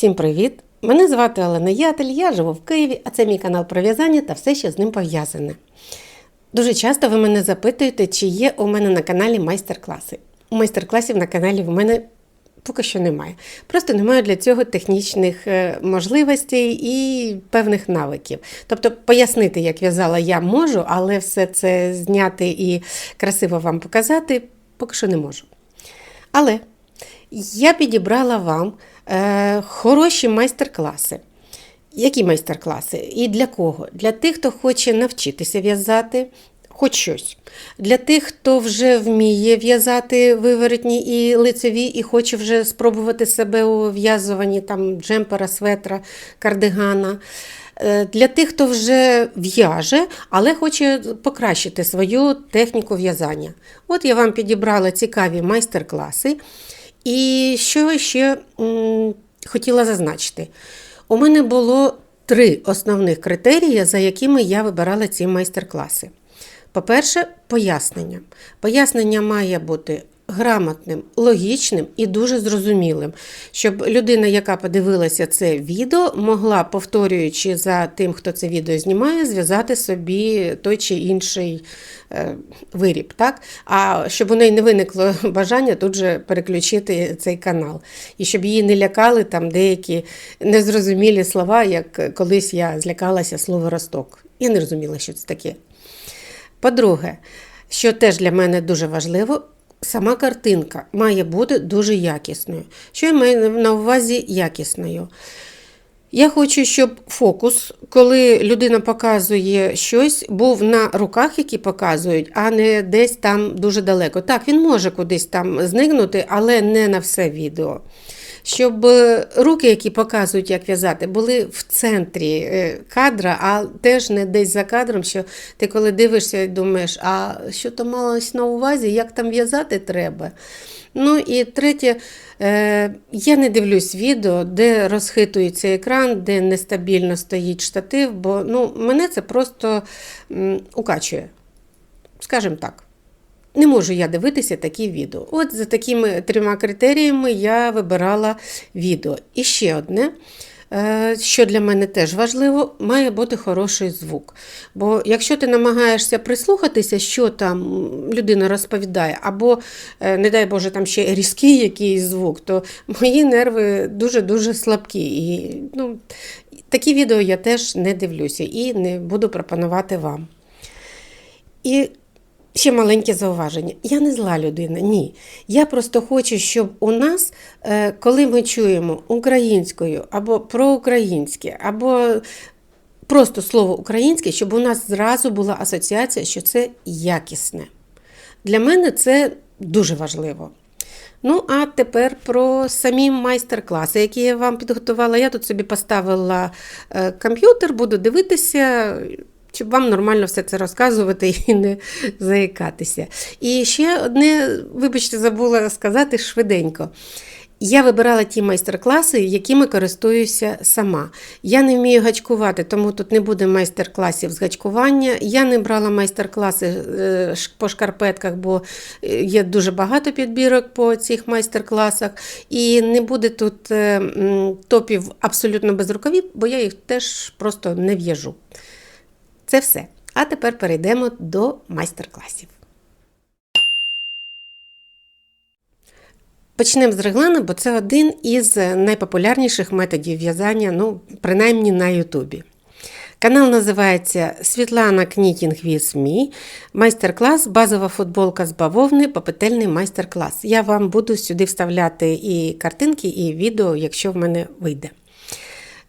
Всім привіт! Мене звати Олена Ятель, я живу в Києві, а це мій канал про в'язання та все, що з ним пов'язане. Дуже часто ви мене запитуєте, чи є у мене на каналі майстер-класи. Майстер-класів на каналі в мене поки що немає. Просто немає для цього технічних е, можливостей і певних навиків. Тобто пояснити, як в'язала, я можу, але все це зняти і красиво вам показати поки що не можу. Але я підібрала вам е, хороші майстер-класи. Які майстер-класи? І для кого? Для тих, хто хоче навчитися в'язати хоч щось. Для тих, хто вже вміє в'язати виворотні і лицеві, і хоче вже спробувати себе у в'язуванні там, джемпера, светра, кардигана. Е, Для тих, хто вже в'яже, але хоче покращити свою техніку в'язання. От я вам підібрала цікаві майстер-класи. І що ще м, хотіла зазначити? У мене було три основних критерії, за якими я вибирала ці майстер-класи. По-перше, пояснення. Пояснення має бути грамотним, логічним і дуже зрозумілим, щоб людина, яка подивилася це відео, могла, повторюючи за тим, хто це відео знімає, зв'язати собі той чи інший е, виріб. Так? А щоб у неї не виникло бажання тут же переключити цей канал. І щоб її не лякали там деякі незрозумілі слова, як колись я злякалася слова росток. Я не розуміла, що це таке. По-друге, що теж для мене дуже важливо, сама картинка має бути дуже якісною. Що я маю на увазі якісною? Я хочу, щоб фокус, коли людина показує щось, був на руках, які показують, а не десь там дуже далеко. Так, він може кудись там зникнути, але не на все відео. Щоб е, руки, які показують, як в'язати, були в центрі е, кадра, а теж не десь за кадром, що ти коли дивишся і думаєш, а що то малось на увазі, як там в'язати треба. Ну і третє, е, я не дивлюсь відео, де розхитується екран, де нестабільно стоїть штатив, бо ну, мене це просто укачує. Скажімо так. Не можу я дивитися такі відео. От за такими трьома критеріями я вибирала відео. І ще одне, е, що для мене теж важливо, має бути хороший звук. Бо якщо ти намагаєшся прислухатися, що там людина розповідає, або, е, не дай Боже, там ще різкий якийсь звук, то мої нерви дуже-дуже слабкі. І ну, такі відео я теж не дивлюся і не буду пропонувати вам. І Ще маленьке зауваження. Я не зла людина, ні. Я просто хочу, щоб у нас, е, коли ми чуємо українською або проукраїнське, або просто слово українське, щоб у нас зразу була асоціація, що це якісне. Для мене це дуже важливо. Ну, а тепер про самі майстер-класи, які я вам підготувала. Я тут собі поставила е, комп'ютер, буду дивитися щоб вам нормально все це розказувати і не заїкатися. І ще одне, вибачте, забула сказати швиденько. Я вибирала ті майстер-класи, якими користуюся сама. Я не вмію гачкувати, тому тут не буде майстер-класів з гачкування. Я не брала майстер-класи е, по шкарпетках, бо е, є дуже багато підбірок по цих майстер-класах. І не буде тут е, топів абсолютно без рукавів, бо я їх теж просто не в'яжу. Це все. А тепер перейдемо до майстер-класів. Почнемо з реглана, бо це один із найпопулярніших методів в'язання, ну, принаймні на Ютубі. Канал називається Світлана Кнітінг with Me. Майстер-клас, базова футболка з бавовни, попетельний майстер-клас. Я вам буду сюди вставляти і картинки, і відео, якщо в мене вийде.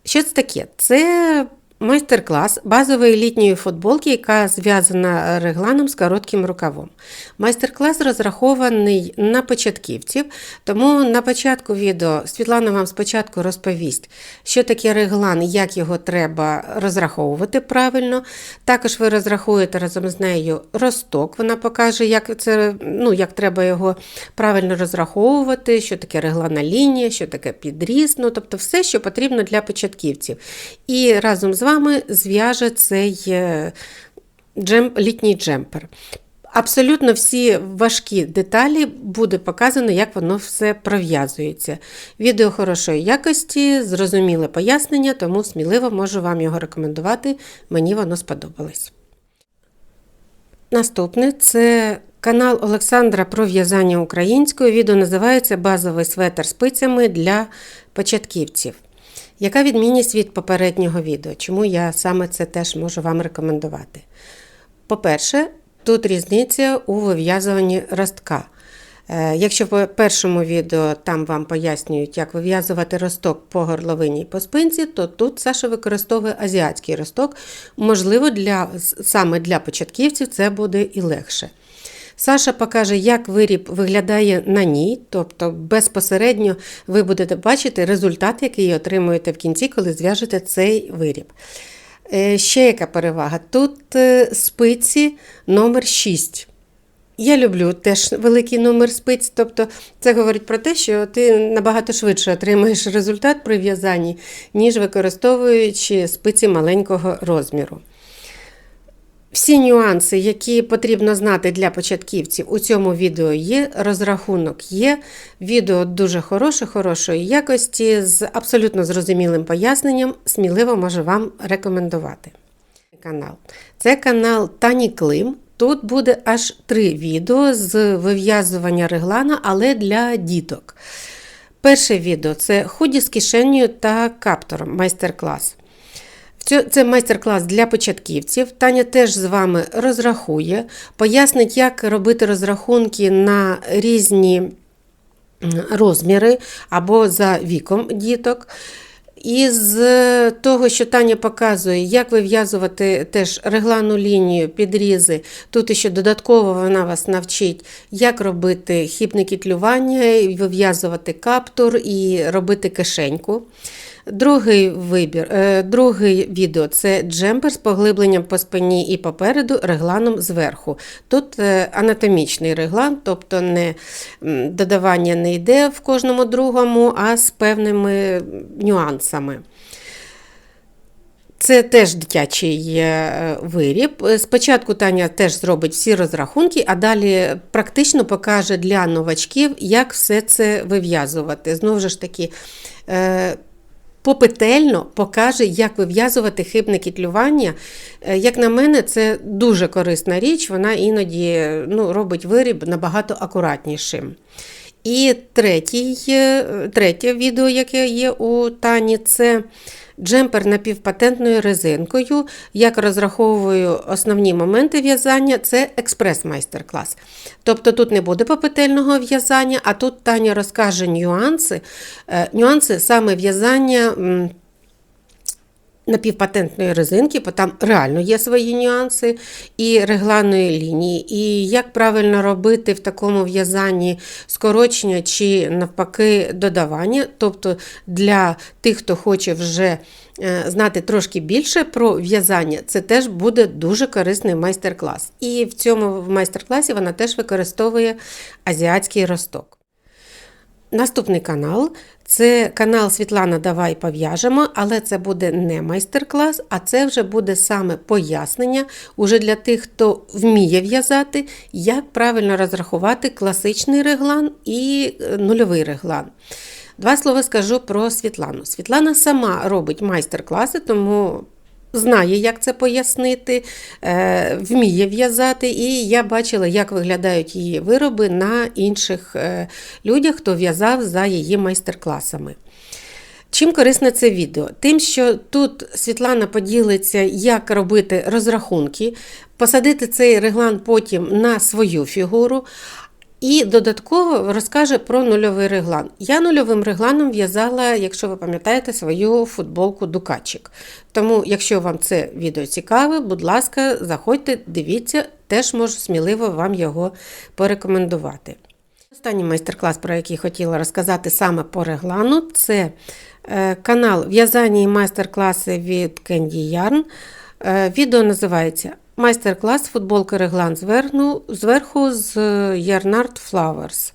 Що це таке? Це Майстер-клас базової літньої футболки, яка зв'язана регланом з коротким рукавом. Майстер-клас розрахований на початківців, тому на початку відео Світлана вам спочатку розповість, що таке реглан, як його треба розраховувати правильно. Також ви розрахуєте разом з нею росток, вона покаже, як це, ну, як треба його правильно розраховувати, що таке реглана лінія, що таке підріз, ну, тобто все, що потрібно для початківців. І разом з вами вами зв'яже цей е, джем, літній джемпер. Абсолютно всі важкі деталі буде показано, як воно все пров'язується. Відео хорошої якості, зрозуміле пояснення, тому сміливо можу вам його рекомендувати. Мені воно сподобалось. Наступне це канал Олександра про в'язання українською. Відео називається Базовий светр спицями для початківців. Яка відмінність від попереднього відео? Чому я саме це теж можу вам рекомендувати? По-перше, тут різниця у вив'язуванні ростка. Е, Якщо в першому відео там вам пояснюють, як вив'язувати росток по горловині і по спинці, то тут Саша використовує азіатський росток. Можливо, для, саме для початківців це буде і легше. Саша покаже, як виріб виглядає на ній, тобто безпосередньо ви будете бачити результат, який отримуєте в кінці, коли зв'яжете цей виріб. Е, Ще яка перевага? Тут е, спиці номер 6. Я люблю теж великий номер спиць, тобто це говорить про те, що ти набагато швидше отримаєш результат при в'язанні, ніж використовуючи спиці маленького розміру. Всі нюанси, які потрібно знати для початківців, у цьому відео є. Розрахунок є. Відео дуже хороше, хорошої якості, з абсолютно зрозумілим поясненням, сміливо можу вам рекомендувати. Канал. Це канал Тані Клим. Тут буде аж три відео з вив'язування реглана, але для діток. Перше відео це худі з кишенею та каптором майстер-клас. Це майстер-клас для початківців. Таня теж з вами розрахує, пояснить, як робити розрахунки на різні розміри або за віком діток. І з того, що Таня показує, як вив'язувати теж реглану лінію, підрізи, тут ще додатково вона вас навчить, як робити хібне кітлювання, вив'язувати каптур і робити кишеньку. Другий вибір, е, Друге відео це джемпер з поглибленням по спині і попереду регланом зверху. Тут е, анатомічний реглан, тобто не додавання не йде в кожному другому, а з певними нюансами. Це теж дитячий е, виріб. Спочатку Таня теж зробить всі розрахунки, а далі практично покаже для новачків, як все це вив'язувати. Знову ж таки, попетельно покаже, як вив'язувати хибне кітлювання. Е, як на мене, це дуже корисна річ, вона іноді ну, робить виріб набагато акуратнішим. І третій, е, третє відео, яке є у Тані, це джемпер напівпатентною резинкою. Як розраховую основні моменти в'язання, це експрес-майстер-клас. Тобто тут не буде попетельного в'язання, а тут Таня розкаже нюанси, е, нюанси саме в'язання напівпатентної резинки, бо там реально є свої нюанси, і регланної лінії, і як правильно робити в такому в'язанні скорочення чи навпаки додавання. Тобто для тих, хто хоче вже е, знати трошки більше про в'язання, це теж буде дуже корисний майстер-клас. І в цьому майстер-класі вона теж використовує азіатський росток. Наступний канал це канал Світлана Давай пов'яжемо, але це буде не майстер-клас, а це вже буде саме пояснення уже для тих, хто вміє в'язати, як правильно розрахувати класичний реглан і е, нульовий реглан. Два слова скажу про Світлану. Світлана сама робить майстер-класи, тому знає, як це пояснити, е, вміє в'язати, і я бачила, як виглядають її вироби на інших е, людях, хто в'язав за її майстер-класами. Чим корисне це відео? Тим, що тут Світлана поділиться, як робити розрахунки, посадити цей реглан потім на свою фігуру. І додатково розкаже про нульовий реглан. Я нульовим регланом в'язала, якщо ви пам'ятаєте, свою футболку Дукачик. Тому, якщо вам це відео цікаве, будь ласка, заходьте, дивіться, теж можу сміливо вам його порекомендувати. Останній майстер-клас, про який хотіла розказати саме по реглану, це е, канал В'язання і майстер-класи від Candy Yarn. Е, відео називається Майстер-клас футболки реглан зверху, з Yarnard Flowers.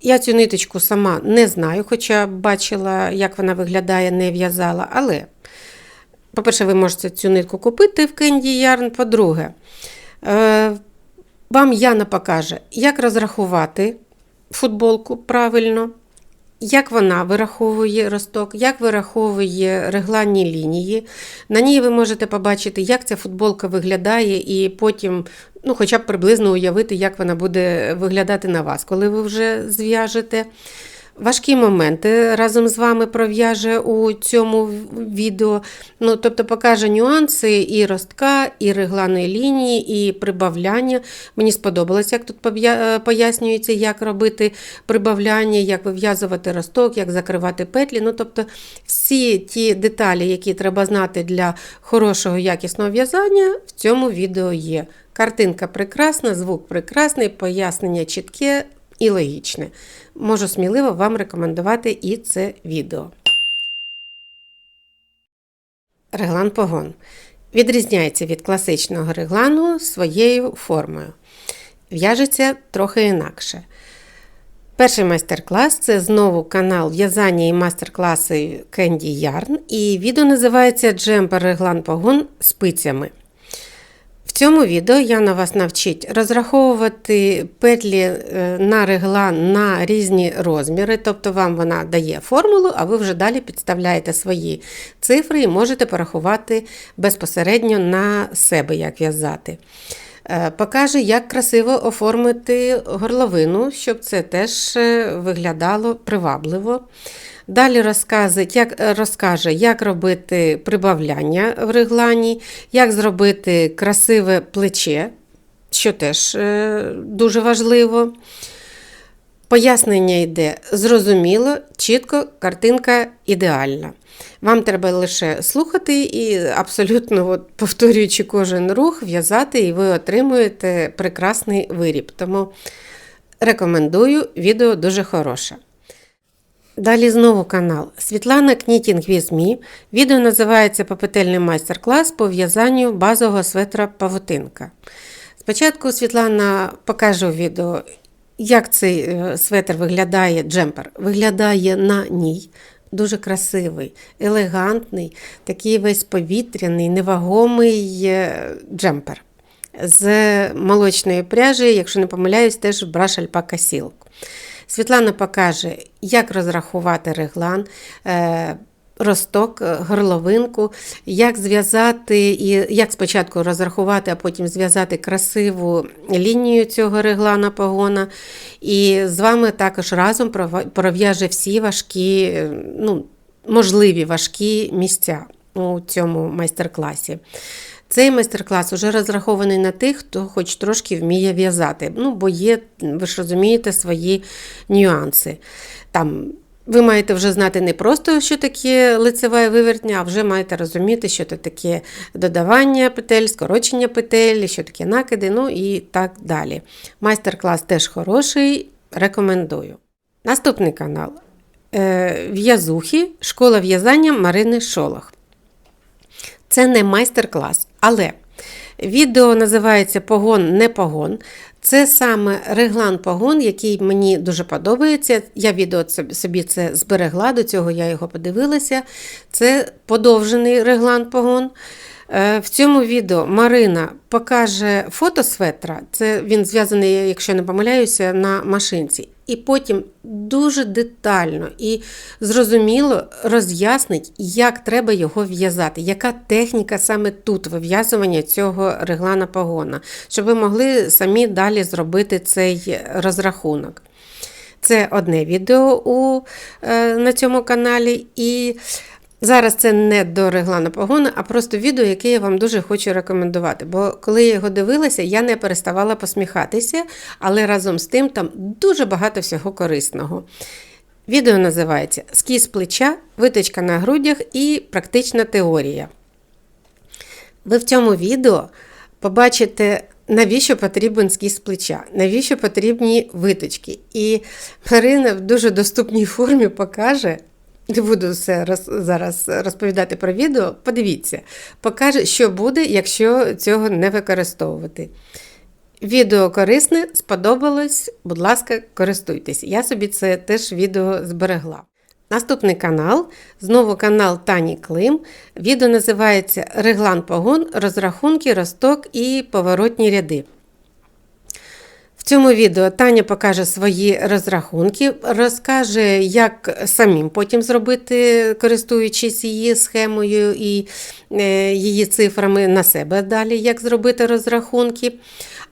Я цю ниточку сама не знаю, хоча бачила, як вона виглядає, не в'язала. Але, по-перше, ви можете цю нитку купити в Candy Yarn. По-друге, е, Вам Яна покаже, як розрахувати футболку правильно, як вона вираховує росток, як вираховує регланні лінії. На ній ви можете побачити, як ця футболка виглядає, і потім, ну, хоча б приблизно уявити, як вона буде виглядати на вас, коли ви вже зв'яжете. Важкі моменти разом з вами пров'яже у цьому відео. Ну, тобто покаже нюанси і ростка, і регланої лінії, і прибавляння. Мені сподобалось, як тут пояснюється, як робити прибавляння, як вив'язувати росток, як закривати петлі. Ну, тобто всі ті деталі, які треба знати для хорошого якісного в'язання, в цьому відео є. Картинка прекрасна, звук прекрасний, пояснення чітке і логічне. Можу сміливо вам рекомендувати і це відео. Реглан погон відрізняється від класичного реглану своєю формою. В'яжеться трохи інакше. Перший майстер-клас це знову канал в'язання і майстер-класи Candy Yarn. І відео називається Джемпер реглан погон спицями. Цьому відео Яна вас навчить розраховувати петлі е, на реглан на різні розміри, тобто вам вона дає формулу, а ви вже далі підставляєте свої цифри і можете порахувати безпосередньо на себе, як в'язати. Е, Покаже, як красиво оформити горловину, щоб це теж е, виглядало привабливо. Далі розказить, як, е, розкаже, як робити прибавляння в реглані, як зробити красиве плече, що теж е, дуже важливо. Пояснення йде зрозуміло, чітко, картинка ідеальна. Вам треба лише слухати і абсолютно, от, повторюючи кожен рух, в'язати, і ви отримуєте прекрасний виріб. Тому рекомендую, відео дуже хороше. Далі знову канал Світлана Кнітінг Me. Відео називається Попетельний майстер-клас по в'язанню базового светра павутинка. Спочатку Світлана покаже у відео, як цей е, светр виглядає, джемпер. Виглядає на ній. Дуже красивий, елегантний, такий весь повітряний, невагомий е, джемпер. З молочної пряжі, якщо не помиляюсь, теж браш альпака Silk. Світлана покаже, як розрахувати реглан, е, росток, е, горловинку, як зв'язати і як спочатку розрахувати, а потім зв'язати красиву лінію цього реглана погона. І з вами також разом пров'яже всі важкі, е, ну, можливі важкі місця у цьому майстер-класі. Цей майстер-клас вже розрахований на тих, хто хоч трошки вміє в'язати. Ну, бо є, ви ж розумієте, свої нюанси. Там ви маєте вже знати не просто, що таке лицева вивертня, а вже маєте розуміти, що це таке додавання петель, скорочення петель, що таке накиди, ну і так далі. Майстер-клас теж хороший, рекомендую. Наступний канал Е, В'язухи, школа в'язання Марини Шолох. Це не майстер-клас, але відео називається Погон не погон. Це саме реглан погон, який мені дуже подобається. Я відео собі це зберегла, до цього я його подивилася. Це подовжений реглан погон. Е, В цьому відео Марина покаже фото светра. Це він зв'язаний, якщо не помиляюся, на машинці. І потім дуже детально і зрозуміло роз'яснить, як треба його в'язати, яка техніка саме тут вив'язування цього реглана погона, щоб ви могли самі далі зробити цей розрахунок. Це одне відео у, е, на цьому каналі. І зараз це не до реглана погони, а просто відео, яке я вам дуже хочу рекомендувати. Бо коли я його дивилася, я не переставала посміхатися, але разом з тим там дуже багато всього корисного. Відео називається Скіз плеча, витичка на грудях і практична теорія. Ви в цьому відео побачите, навіщо потрібен скіз плеча, навіщо потрібні виточки. І Марина в дуже доступній формі покаже. Не буду все роз, зараз розповідати про відео. Подивіться, покаже, що буде, якщо цього не використовувати. Відео корисне, сподобалось, будь ласка, користуйтесь. Я собі це теж відео зберегла. Наступний канал, знову канал Тані Клим. Відео називається Реглан погон, розрахунки, росток і поворотні ряди. Цьому відео Таня покаже свої розрахунки, розкаже, як самим потім зробити, користуючись її схемою і е, її цифрами на себе далі, як зробити розрахунки.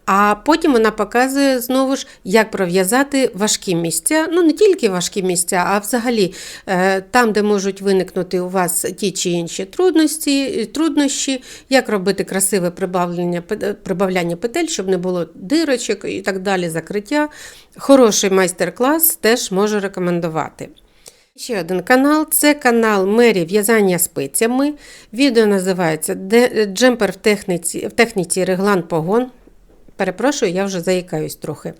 А потім вона показує знову ж, як пров'язати важкі місця. Ну, не тільки важкі місця, а взагалі е, там, де можуть виникнути у вас ті чи інші трудності, труднощі, як робити красиве прибавлення, прибавляння петель, щоб не було дирочок і так далі, закриття. Хороший майстер-клас теж можу рекомендувати. Ще один канал це канал Мері в'язання спицями. Відео називається Джемпер в техніці, в техніці реглан погон. Перепрошую, я вже заїкаюсь трохи.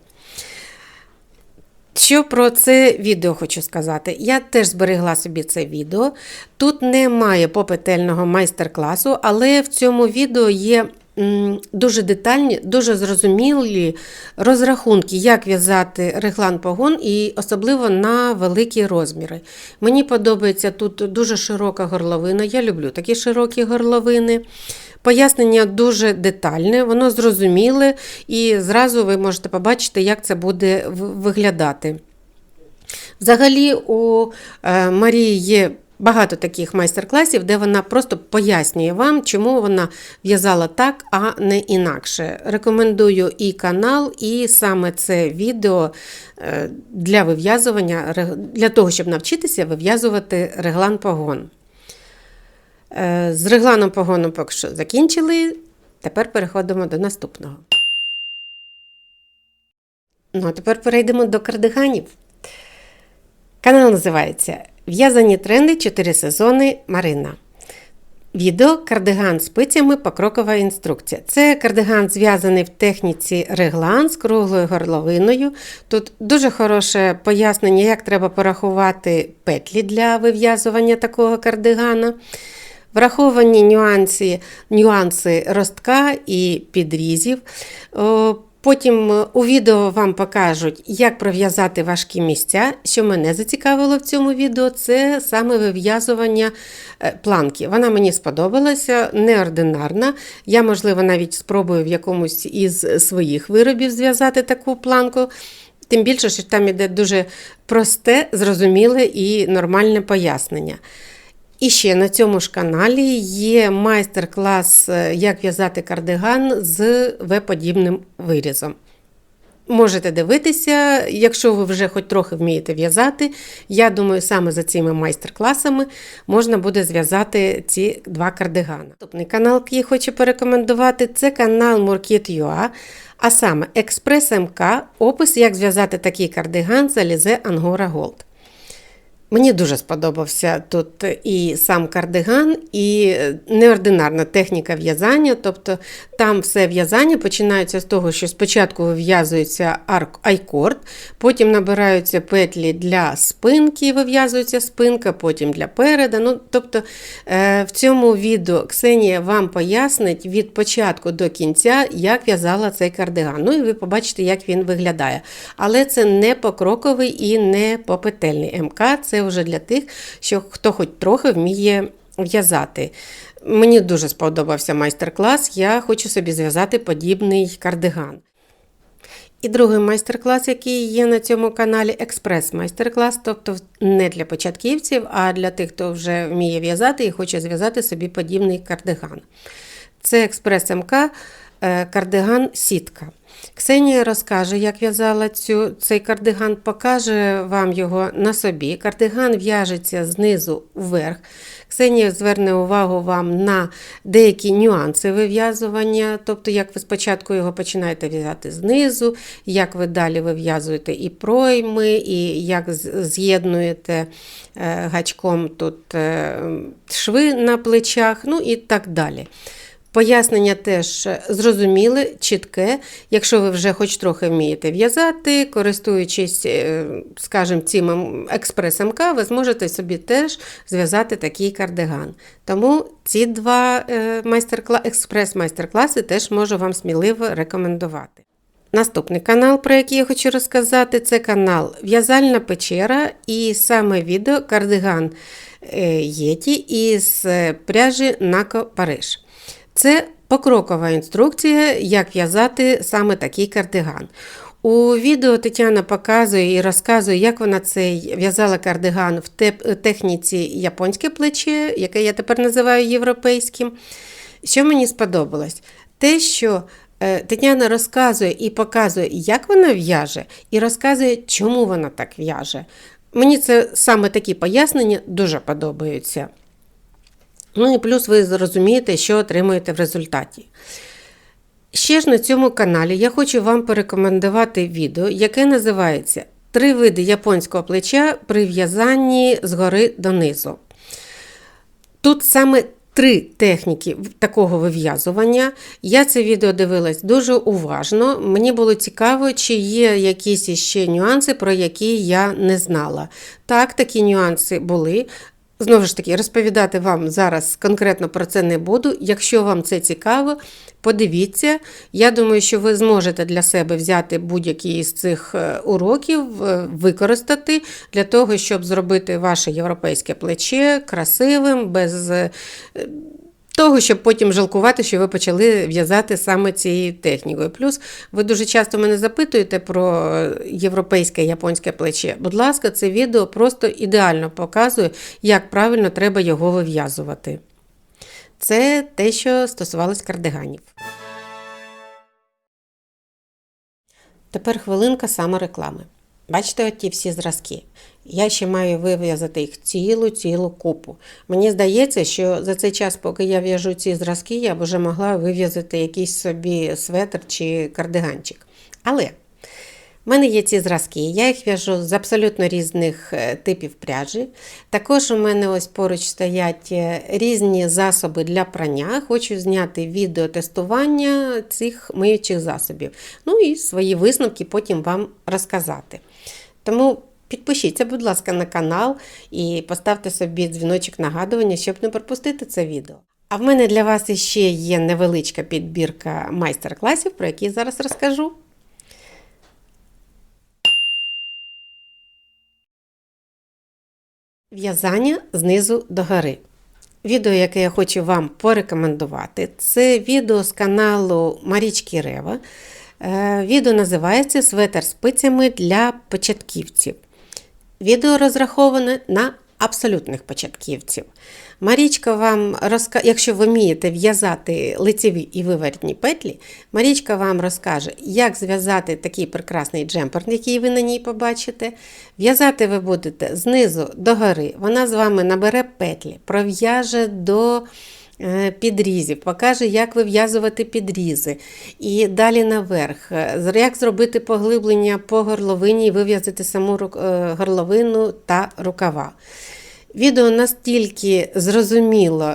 Що про це відео хочу сказати? Я теж зберегла собі це відео. Тут немає попетельного майстер-класу, але в цьому відео є дуже детальні, дуже зрозумілі розрахунки, як в'язати реглан погон, і особливо на великі розміри. Мені подобається тут дуже широка горловина. Я люблю такі широкі горловини. Пояснення дуже детальне, воно зрозуміле, і зразу ви можете побачити, як це буде виглядати. Взагалі, у е, Марії є багато таких майстер-класів, де вона просто пояснює вам, чому вона в'язала так, а не інакше. Рекомендую і канал, і саме це відео е, для вив'язування, для того, щоб навчитися вив'язувати реглан погон. Е, з регланом погону поки що закінчили. Тепер переходимо до наступного. Ну, а тепер перейдемо до кардиганів. Канал називається В'язані тренди 4 сезони Марина. Відео кардиган з пицями покрокова інструкція. Це кардиган зв'язаний в техніці реглан з круглою горловиною. Тут дуже хороше пояснення, як треба порахувати петлі для вив'язування такого кардигана. Враховані нюанси нюанси ростка і підрізів. Потім у відео вам покажуть, як пров'язати важкі місця. Що мене зацікавило в цьому відео, це саме вив'язування е, планки. Вона мені сподобалася, неординарна. Я, можливо, навіть спробую в якомусь із своїх виробів зв'язати таку планку. Тим більше, що там іде дуже просте, зрозуміле і нормальне пояснення. І ще на цьому ж каналі є майстер-клас, е, як в'язати кардиган з В-подібним вирізом. Можете дивитися, якщо ви вже хоч трохи вмієте в'язати. Я думаю, саме за цими майстер-класами можна буде зв'язати ці два кардигани. Наступний канал, який я хочу порекомендувати, це канал Morkit.ua, а саме Експрес МК, опис, як зв'язати такий кардиган з Alize Angora Gold. Мені дуже сподобався тут і сам кардиган, і неординарна техніка в'язання. Тобто там все в'язання починається з того, що спочатку вив'язується айкорд, потім набираються петлі для спинки, вив'язується спинка, потім для переда. Ну, Тобто е, в цьому відео Ксенія вам пояснить від початку до кінця, як в'язала цей кардиган. Ну і ви побачите, як він виглядає. Але це не покроковий і не попетельний МК. Це вже для тих, що хто хоч трохи вміє в'язати. Мені дуже сподобався майстер-клас, я хочу собі зв'язати подібний кардиган. І другий майстер-клас, який є на цьому каналі, експрес-майстер-клас, тобто не для початківців, а для тих, хто вже вміє в'язати і хоче зв'язати собі подібний кардиган. Це експрес-МК, е, кардиган сітка. Ксенія розкаже, як в'язала цю, цей кардиган, покаже вам його на собі. Кардиган в'яжеться знизу вверх. Ксенія зверне увагу вам на деякі нюанси вив'язування, тобто, як ви спочатку його починаєте в'язати знизу, як ви далі вив'язуєте і пройми, і як з'єднуєте е, гачком тут е, шви на плечах, ну і так далі. Пояснення теж зрозуміле, чітке. Якщо ви вже хоч трохи вмієте в'язати, користуючись, е, скажімо, цим експрес-МК, ви зможете собі теж зв'язати такий кардиган. Тому ці два е, експрес-майстер-класи теж можу вам сміливо рекомендувати. Наступний канал, про який я хочу розказати, це канал В'язальна печера і саме відео кардиган е, Єті із пряжі Нако Париж. Це покрокова інструкція, як в'язати саме такий кардиган. У відео Тетяна показує і розказує, як вона цей в'язала кардиган в техніці японське плече, яке я тепер називаю європейським. Що мені сподобалось? Те, що е, Тетяна розказує і показує, як вона в'яже, і розказує, чому вона так в'яже. Мені це саме такі пояснення дуже подобаються. Ну і плюс ви зрозумієте, що отримуєте в результаті. Ще ж на цьому каналі я хочу вам порекомендувати відео, яке називається Три види японського плеча при в'язанні згори донизу. Тут саме три техніки такого вив'язування. Я це відео дивилась дуже уважно. Мені було цікаво, чи є якісь іще нюанси, про які я не знала. Так, такі нюанси були. Знову ж таки, розповідати вам зараз конкретно про це не буду. Якщо вам це цікаво, подивіться. Я думаю, що ви зможете для себе взяти будь-який із цих е, уроків, е, використати для того, щоб зробити ваше європейське плече красивим, без е, того, щоб потім жалкувати, що ви почали в'язати саме цією технікою. Плюс ви дуже часто мене запитуєте про європейське японське плече. Будь ласка, це відео просто ідеально показує, як правильно треба його вив'язувати. Це те, що стосувалось кардиганів. Тепер хвилинка самореклами. Бачите, оті всі зразки. Я ще маю вив'язати їх цілу-цілу купу. Мені здається, що за цей час, поки я в'яжу ці зразки, я б вже могла вив'язати якийсь собі светр чи кардиганчик. Але в мене є ці зразки, я їх в'яжу з абсолютно різних е, типів пряжі. Також у мене ось поруч стоять е, різні засоби для прання. Хочу зняти відео тестування цих миючих засобів. Ну і свої висновки потім вам розказати. Тому підпишіться, будь ласка, на канал і поставте собі дзвіночок нагадування, щоб не пропустити це відео. А в мене для вас іще є невеличка підбірка майстер-класів, про які зараз розкажу. В'язання знизу до гори. Відео, яке я хочу вам порекомендувати, це відео з каналу Марічки Рева. Е, Відео називається Светер спицями для початківців. Відео розраховане на абсолютних початківців. Марічка вам розка... якщо ви вмієте в'язати лицеві і виворітні петлі, Марічка вам розкаже, як зв'язати такий прекрасний джемпер, який ви на ній побачите. В'язати ви будете знизу до гори. Вона з вами набере петлі, пров'яже до підрізів, покаже, як вив'язувати підрізи. І далі наверх, е, як зробити поглиблення по горловині і вив'язати саму е, горловину та рукава. Відео настільки зрозуміло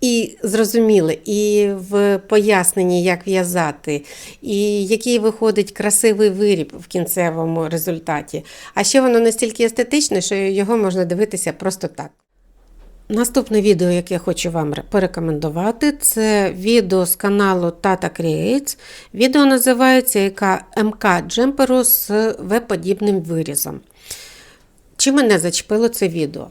і зрозуміле, і в поясненні, як в'язати, і який виходить красивий виріб в кінцевому результаті. А ще воно настільки естетичне, що його можна дивитися просто так. Наступне відео, яке я хочу вам порекомендувати, це відео з каналу Tata Creates. Відео називається яка МК джемперу з В-подібним вирізом. Чи мене зачепило це відео?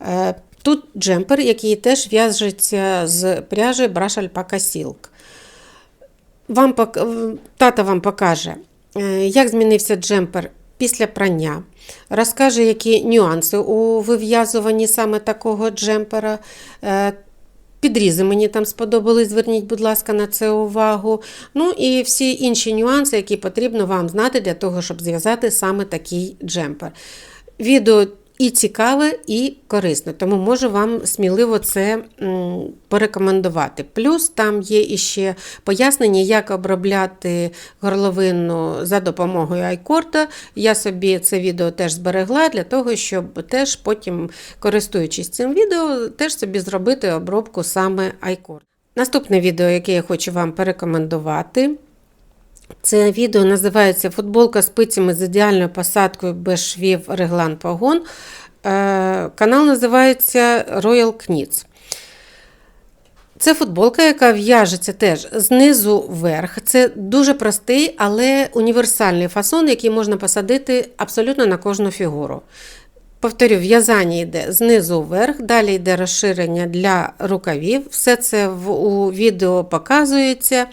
Е, Тут джемпер, який теж в'яжеться з пряжі Brush Alpaca Silk. Вам Тата вам покаже, е, як змінився джемпер після прання, розкаже, які нюанси у вив'язуванні саме такого джемпера. Е, Підрізи мені там сподобались, зверніть, будь ласка, на це увагу. Ну і всі інші нюанси, які потрібно вам знати для того, щоб зв'язати саме такий джемпер. Відео і цікаве, і корисне, тому можу вам сміливо це порекомендувати. Плюс там є іще пояснення, як обробляти горловину за допомогою айкорда. Я собі це відео теж зберегла для того, щоб теж потім, користуючись цим відео, теж собі зробити обробку саме айкорд. Наступне відео, яке я хочу вам порекомендувати. Це відео називається Футболка з спицями з ідеальною посадкою без швів реглан погон. Е, Канал називається Royal Knits. Це футболка, яка в'яжеться теж знизу вверх. Це дуже простий, але універсальний фасон, який можна посадити абсолютно на кожну фігуру. Повторю, в'язання йде знизу вверх, далі йде розширення для рукавів. Все це в, у відео показується,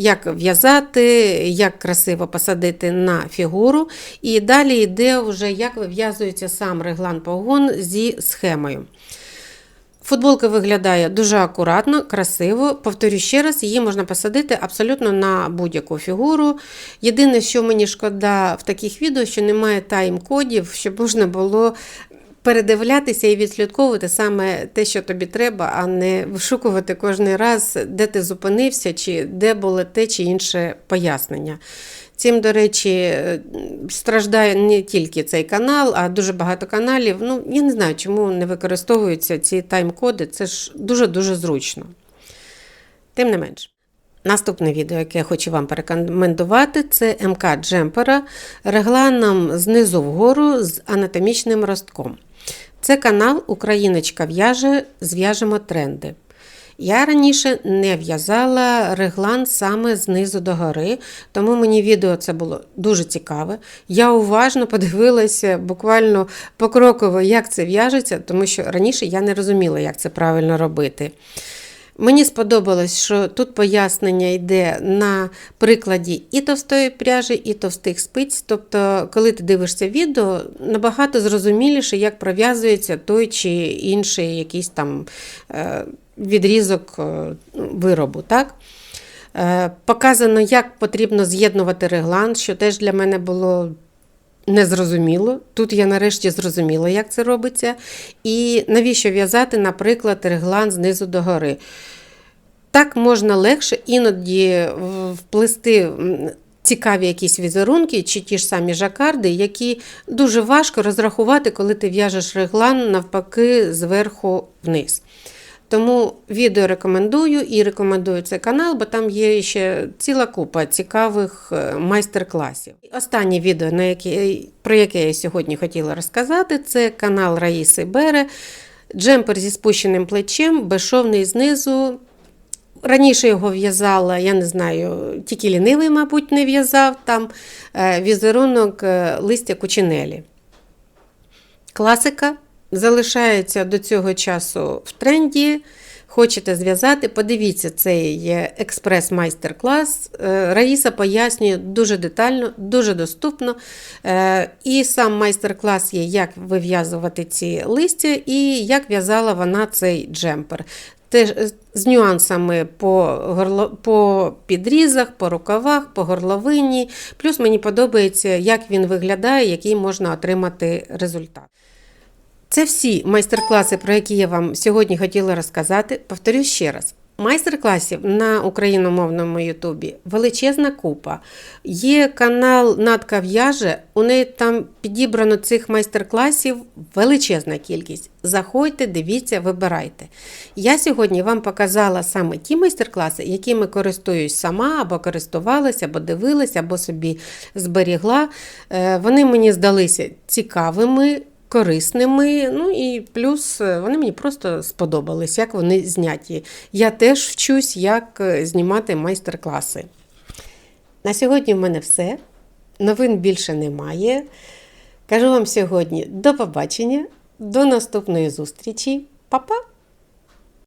як в'язати, як красиво посадити на фігуру. І далі йде вже, як вив'язується сам реглан погон зі схемою. Футболка виглядає дуже акуратно, красиво. Повторю ще раз, її можна посадити абсолютно на будь-яку фігуру. Єдине, що мені шкода в таких відео, що немає тайм-кодів, щоб можна було передивлятися і відслідковувати саме те, що тобі треба, а не вишукувати кожен раз, де ти зупинився, чи де було те чи інше пояснення. Цим, до речі, страждає не тільки цей канал, а дуже багато каналів. Ну, я не знаю, чому не використовуються ці тайм-коди. Це ж дуже-дуже зручно. Тим не менш. Наступне відео, яке я хочу вам порекомендувати, це МК Джемпера регланом знизу вгору з анатомічним ростком. Це канал Україночка в'яже, зв'яжемо тренди. Я раніше не в'язала реглан саме знизу до гори, тому мені відео це було дуже цікаве. Я уважно подивилася буквально покроково, як це в'яжеться, тому що раніше я не розуміла, як це правильно робити. Мені сподобалось, що тут пояснення йде на прикладі і товстої пряжі, і товстих спиць. Тобто, коли ти дивишся відео, набагато зрозуміліше, як пров'язується той чи інший якийсь там відрізок виробу. Так? Показано, як потрібно з'єднувати реглан, що теж для мене було незрозуміло. Тут я нарешті зрозуміла, як це робиться. І навіщо в'язати, наприклад, реглан знизу до гори. Так можна легше іноді вплести цікаві якісь візерунки чи ті ж самі жакарди, які дуже важко розрахувати, коли ти в'яжеш реглан навпаки зверху вниз. Тому відео рекомендую і рекомендую цей канал, бо там є ще ціла купа цікавих майстер-класів. Останнє відео, на яке, про яке я сьогодні хотіла розказати, це канал Раїси Бере. Джемпер зі спущеним плечем, безшовний знизу. Раніше його в'язала, я не знаю, тільки лінивий, мабуть, не в'язав там візерунок листя кучинелі. Класика залишається до цього часу в тренді. Хочете зв'язати, подивіться цей експрес-майстер-клас. Раїса пояснює дуже детально, дуже доступно. І сам майстер-клас є, як вив'язувати ці листя, і як в'язала вона цей джемпер. Теж з нюансами по горло, по підрізах, по рукавах, по горловині. Плюс мені подобається, як він виглядає, який можна отримати результат. Це всі майстер-класи, про які я вам сьогодні хотіла розказати. Повторю ще раз. Майстер-класів на україномовному Ютубі величезна купа. Є канал Надка в'яже, у неї там підібрано цих майстер-класів величезна кількість. Заходьте, дивіться, вибирайте. Я сьогодні вам показала саме ті майстер-класи, якими користуюсь сама, або користувалася, або дивилася, або собі зберігла. Вони мені здалися цікавими корисними. Ну і плюс е, вони мені просто сподобались, як вони зняті. Я теж вчусь, як е, знімати майстер-класи. На сьогодні в мене все. Новин більше немає. Кажу вам сьогодні до побачення, до наступної зустрічі. Па-па!